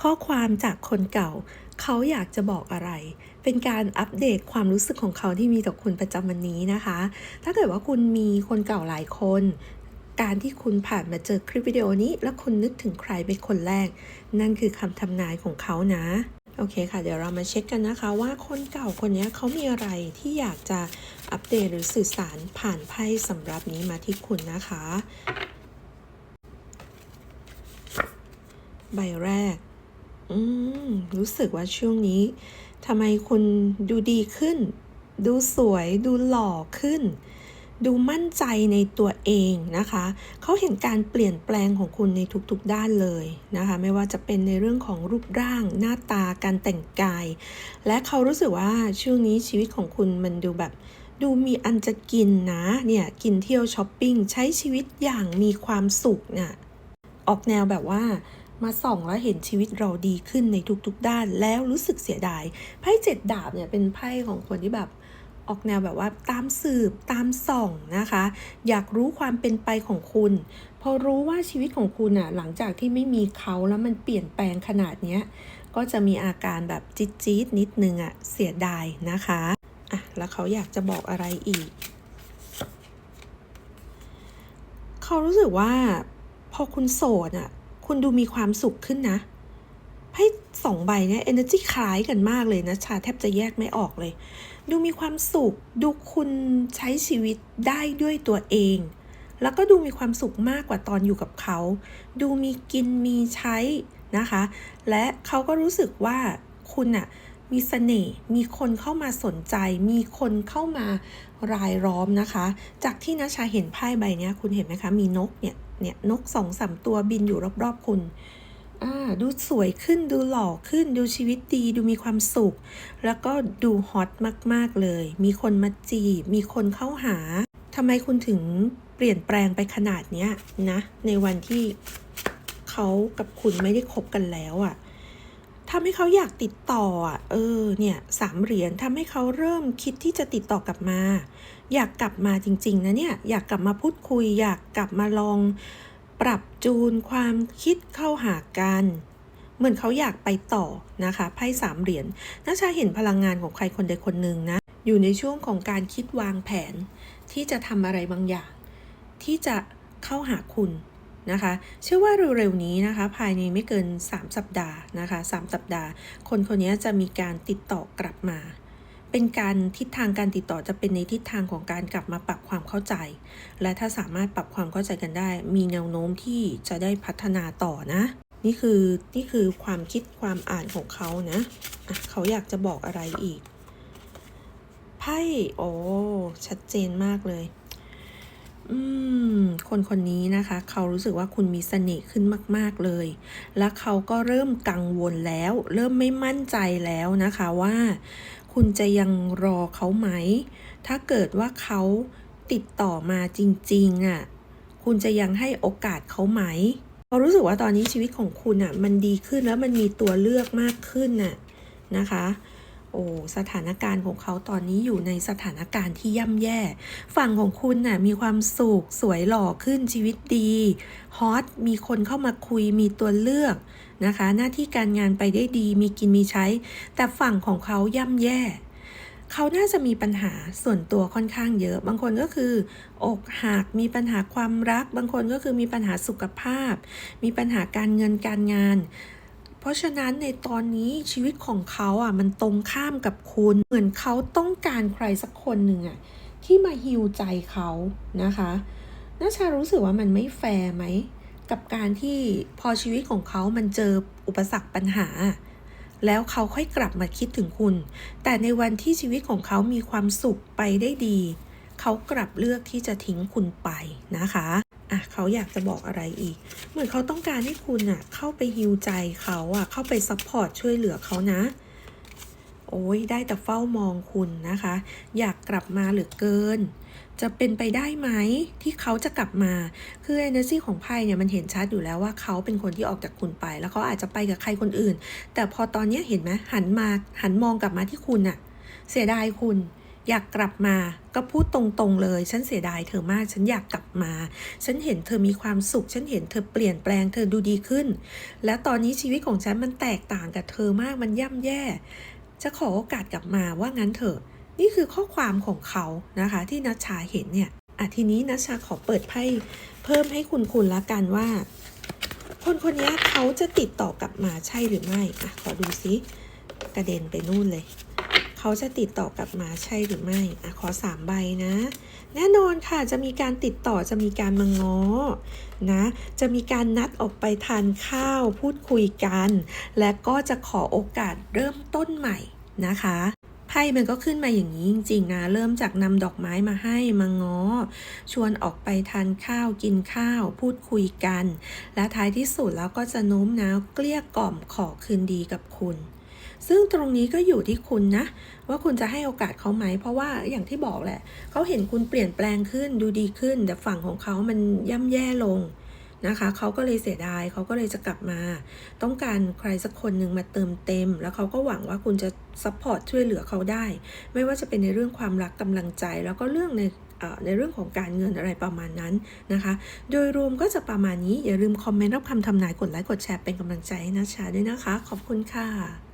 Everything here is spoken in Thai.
ข้อความจากคนเก่า เขาอยากจะบอกอะไร เป็นการอัปเดตความรู้สึกของเขาที่มีต่อคุณประจำวันนี้นะคะ ถ้าเกิดว่าคุณมีคนเก่าหลายคน การที่คุณผ่านมาเจอคลิปวิดีโอนี้ แล้วคุณนึกถึงใครเป็นคนแรก นั่นคือคำทำนายของเขานะโอเคค่ะ เดี๋ยวเรามาเช็คกันนะคะว่าคนเก่าคนนี้เขามีอะไรที่อยากจะอัปเดตหรือสื่อสารผ่านไพ่สำหรับนี้มาที่คุณนะคะ ใบแรก อืม รู้สึกว่าช่วงนี้ทำไมคุณดูดีขึ้น ดูสวย ดูหล่อขึ้น ดูมั่นใจในตัวเองนะคะ เขาเห็นการเปลี่ยนแปลงของคุณในทุกๆด้านเลยนะคะ ไม่ว่าจะเป็นในเรื่องของรูปร่าง หน้าตา การแต่งกาย และเขารู้สึกว่าช่วงนี้ชีวิตของคุณมันดูแบบดูมีอันจะกินนะ เนี่ย กินเที่ยวช้อปปิ้ง ใช้ชีวิตอย่างมีความสุขน่ะออกแนวแบบว่า มาส่องแล้วเห็นชีวิตเราดีขึ้นในทุกๆด้าน แล้วรู้สึกเสียดายไพ่เจ็ดดาบเนี่ยเป็นไพ่ของคนที่แบบออกแนวแบบว่าตามสืบตามส่องนะคะ อยากรู้ความเป็นไปของคุณ พอรู้ว่าชีวิตของคุณอะหลังจากที่ไม่มีเขาแล้วมันเปลี่ยนแปลงขนาดเนี้ยก็จะมีอาการแบบจี๊ดจี๊ดนิดนึงอะเสียดายนะคะอะแล้วเขาอยากจะบอกอะไรอีก เขารู้สึกว่าพอคุณโสดอะ คุณดูมีความสุขขึ้นนะไพ่สองใบเนี่ย energy คล้ายกันมากเลยนะ ชาแทบจะแยกไม่ออกเลย ดูมีความสุข ดูคุณใช้ชีวิตได้ด้วยตัวเอง แล้วก็ดูมีความสุขมากกว่าตอนอยู่กับเขา ดูมีกินมีใช้นะคะ และเขาก็รู้สึกว่าคุณอะมีเสน่ห์ มีคนเข้ามาสนใจ มีคนเข้ามารายล้อมนะคะ จากที่นะชาเห็นไพ่ใบนี้คุณเห็นไหมคะ มีนกเนี่ย เนี่ยนกสองสามตัวบินอยู่รอบๆคุณอ่าดูสวยขึ้นดูหล่อขึ้นดูชีวิตดีดูมีความสุข แล้วก็ดูฮอตมากๆเลย มีคนมาจีบ มีคนเข้าหาทำไมคุณถึงเปลี่ยนแปลงไปขนาดเนี้ยนะ ในวันที่เขากับคุณไม่ได้คบกันแล้วอะ่ะ ทำให้เขาอยากติดต่อเออเนี่ยสามเหรียญทำให้เขาเริ่มคิดที่จะติดต่อกลับมา อยากกลับมาจริง ๆ นะเนี่ย อยากกลับมาพูดคุย อยากกลับมาลองปรับจูนความคิดเข้าหากันเหมือนเขาอยากไปต่อนะคะไพ่สามเหรียญน่าจะเห็นพลังงานของใครคนใดคนหนึ่งนะอยู่ในช่วงของการคิดวางแผน ที่จะทำอะไรบางอย่าง ที่จะเข้าหาคุณ นะคะ เชื่อว่าเร็วๆนี้นะคะ ภายในไม่เกิน 3 สัปดาห์นะคะ 3 สัปดาห์ คนคนนี้จะมีการติดต่อกลับมา เป็นการทิศทางการติดต่อจะเป็นในทิศทางของการกลับมาปรับความเข้าใจ และถ้าสามารถปรับความเข้าใจกันได้ มีแนวโน้มที่จะได้พัฒนาต่อนะ นี่คือนี่คือความคิดความอ่านของเขานะะเขาอยากจะบอกอะไรอีกไพ่โอ้ชัดเจนมากเลย อืม คนคนนี้นะคะ เขารู้สึกว่าคุณมีเสน่ห์ขึ้นมาก ๆเลย และเขาก็เริ่มกังวลแล้ว เริ่มไม่มั่นใจแล้วนะคะว่า คุณจะยังรอเขาไหม ถ้าเกิดว่าเขาติดต่อมาจริงๆอะคุณจะยังให้โอกาสเขาไหมเขารู้สึกว่าตอนนี้ชีวิตของคุณอะมันดีขึ้นแล้วมันมีตัวเลือกมากขึ้นน่ะนะคะ โอ้สถานการณ์ของเขาตอนนี้อยู่ในสถานการณ์ที่ย่ำแย่ ฝั่งของคุณน่ะมีความสุขสวยหล่อขึ้นชีวิตดีฮอตมีคนเข้ามาคุยมีตัวเลือกนะคะ หน้าที่การงานไปได้ดี มีกินมีใช้ แต่ฝั่งของเขาย่ำแย่เขาน่าจะมีปัญหาส่วนตัวค่อนข้างเยอะ บางคนก็คือ อกหัก มีปัญหาความรัก บางคนก็คือมีปัญหาสุขภาพ มีปัญหาการเงินการงาน เพราะฉะนั้นในตอนนี้ชีวิตของเขาอะมันตรงข้ามกับคุณ เหมือนเขาต้องการใครสักคนหนึ่งอะที่มาฮิวใจเขานะคะน่าชารู้สึกว่ามันไม่แฟร์ไหมกับการที่พอชีวิตของเขามันเจออุปสรรคปัญหา แล้วเขาค่อยกลับมาคิดถึงคุณ แต่ในวันที่ชีวิตของเขามีความสุขไปได้ดี เขากลับเลือกที่จะทิ้งคุณไปนะคะ อะเขาอยากจะบอกอะไรอีก เหมือนเขาต้องการให้คุณอะเข้าไปฮิวใจเขาอะเข้าไปซัพพอร์ตช่วยเหลือเขานะ โอ้ยได้แต่เฝ้ามองคุณนะคะ อยากกลับมาเหลือเกิน จะเป็นไปได้ไหมที่เขาจะกลับมา คือ energy ของไพ่เนี่ยมันเห็นชัดอยู่แล้วว่าเขาเป็นคนที่ออกจากคุณไป แล้วเขาอาจจะไปกับใครคนอื่น แต่พอตอนนี้เห็นไหมหันมาหันมองกลับมาที่คุณอะ เสียดายคุณ อยากกลับมาก็พูดตรงๆเลย ฉันเสียดายเธอมาก ฉันอยากกลับมา ฉันเห็นเธอมีความสุข ฉันเห็นเธอเปลี่ยนแปลง เธอดูดีขึ้น และตอนนี้ชีวิตของฉันมันแตกต่างกับเธอมาก มันย่ำแย่ จะขอโอกาสกลับมาว่างั้นเถอะ นี่คือข้อความของเขานะคะ ที่นัชชาเห็นเนี่ยอะทีนี้นัชชาขอเปิดไพ่เพิ่มให้คุณคุณละกันว่า คนคนนี้เขาจะติดต่อกลับมาใช่หรือไม่อะขอดูซิกระเด็นไปนู่นเลย เขาจะติดต่อกลับมาใช่หรือไม่อะขอสามใบนะ แน่นอนค่ะจะมีการติดต่อจะมีการมาง้อนะจะมีการนัดออกไปทานข้าวพูดคุยกัน และก็จะขอโอกาสเริ่มต้นใหม่นะคะไพ่มันก็ขึ้นมาอย่างนี้จริงๆนะ เริ่มจากนำดอกไม้มาให้มาง้อ ชวนออกไปทานข้าวกินข้าว พูดคุยกัน และท้ายที่สุดแล้วก็จะโน้มน้าวเกลี้ยกล่อมขอคืนดีกับคุณ ซึ่งตรงนี้ก็อยู่ที่คุณนะ ว่าคุณจะให้โอกาสเขาไหม เพราะว่าอย่างที่บอกแหละ เขาเห็นคุณเปลี่ยนแปลงขึ้นดูดีขึ้น แต่ฝั่งของเขามันย่ำแย่ลงนะคะเขาก็เลยเสียดายเขาก็เลยจะกลับมา ต้องการใครสักคนหนึ่งมาเติมเต็ม แล้วเขาก็หวังว่าคุณจะซัพพอร์ตช่วยเหลือเขาได้ ไม่ว่าจะเป็นในเรื่องความรักกำลังใจ แล้วก็เรื่องในในเรื่องของการเงินอะไรประมาณนั้นนะคะ โดยรวมก็จะประมาณนี้อย่าลืมคอมเมนต์รับคำทำนายกดไลค์กดแชร์เป็นกำลังใจให้นะชาด้วยนะคะ ขอบคุณค่ะ